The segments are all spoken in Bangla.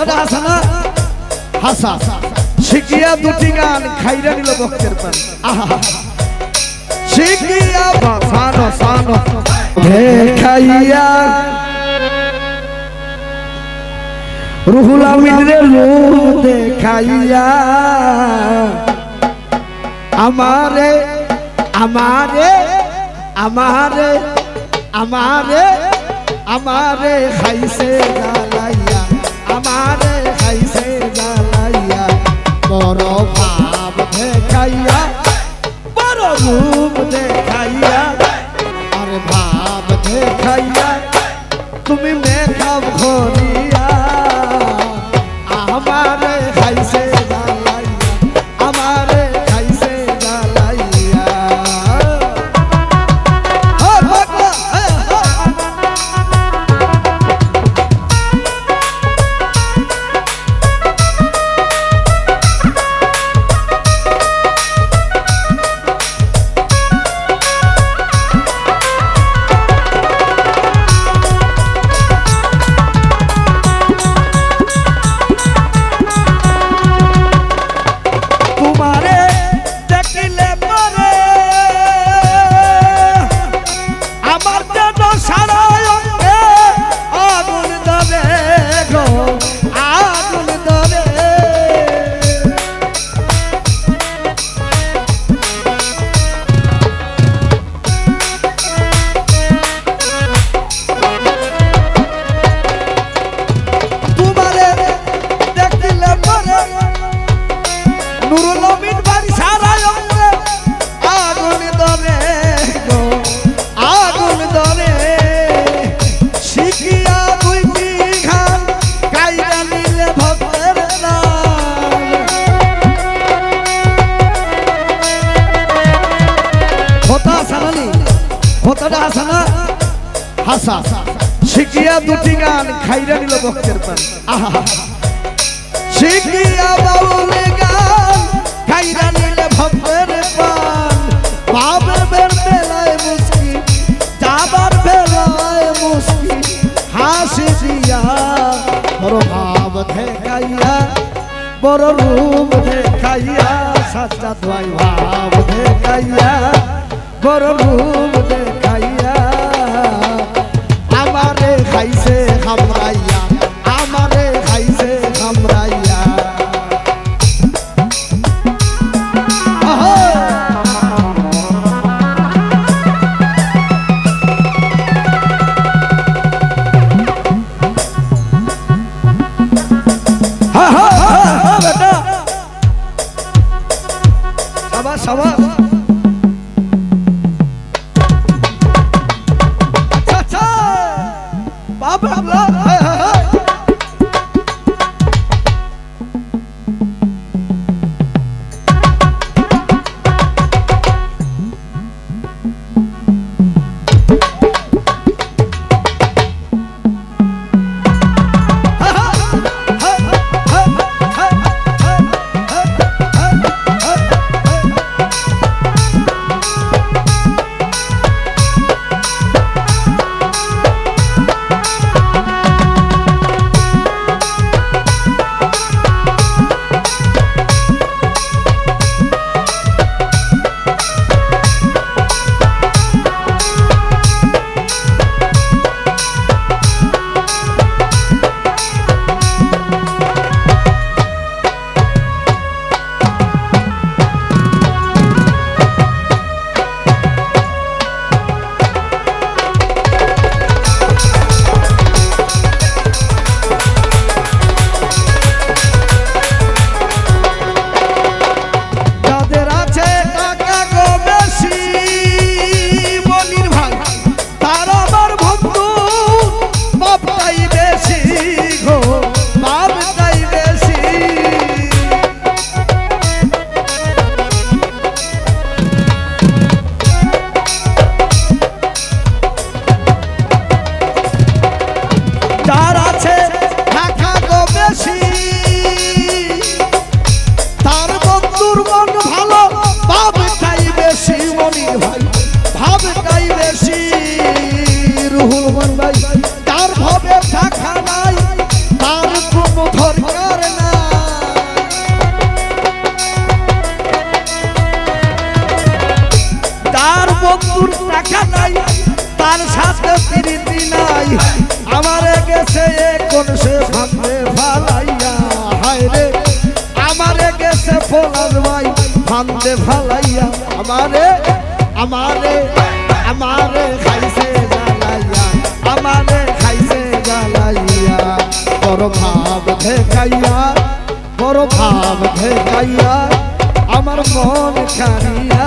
কতটা হাসানা। হাসা। শিখিয়া দুটি গান খাইরা নিল ভক্তের পান আহা। শিখিয়া সানো সানো দেখাইয়া রুহুল আমিনের রূপ দেখাইয়া আমারে আমারে আমারে আমারে আমারে খাইছে জ্বালাইয়া। আমারে হাইসে জ্বালাইয়া হাসা শিখিয়া দুটি গান খাইরা নিল ভক্তের পান আহা। শিখিয়া বাউল গান খাইরা নিলে ভক্তের পান বাবের বেলায় মুস্কি, যাবার বেলায় মুস্কি, হাসি দিয়া বড় ভাব দেখাইয়া, বড় রূপ দেখাইয়া সাচ্চা দোয়াই ভাব দেখাইয়া, বড় রূপ দেখাইয়া খাইছে খামরাইয়া আমারে খাইছে খামরাইয়া। সাবাস, সাবাস। Blá blá blá blá. ফান্দে ফালাইয়া আমারে আমারে আমারে খাইছে জ্বালাইয়া, আমারে খাইছে জ্বালাইয়া। বড় ভাব ঢেকাইয়া বড় ভাব ঢেকাইয়া আমার মন খারিয়া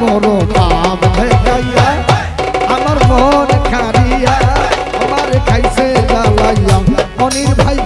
বড় ভাব ভেগাইয়া আমার মন খারিয়া আমার খাইছে জ্বালাইয়া অনির ভাই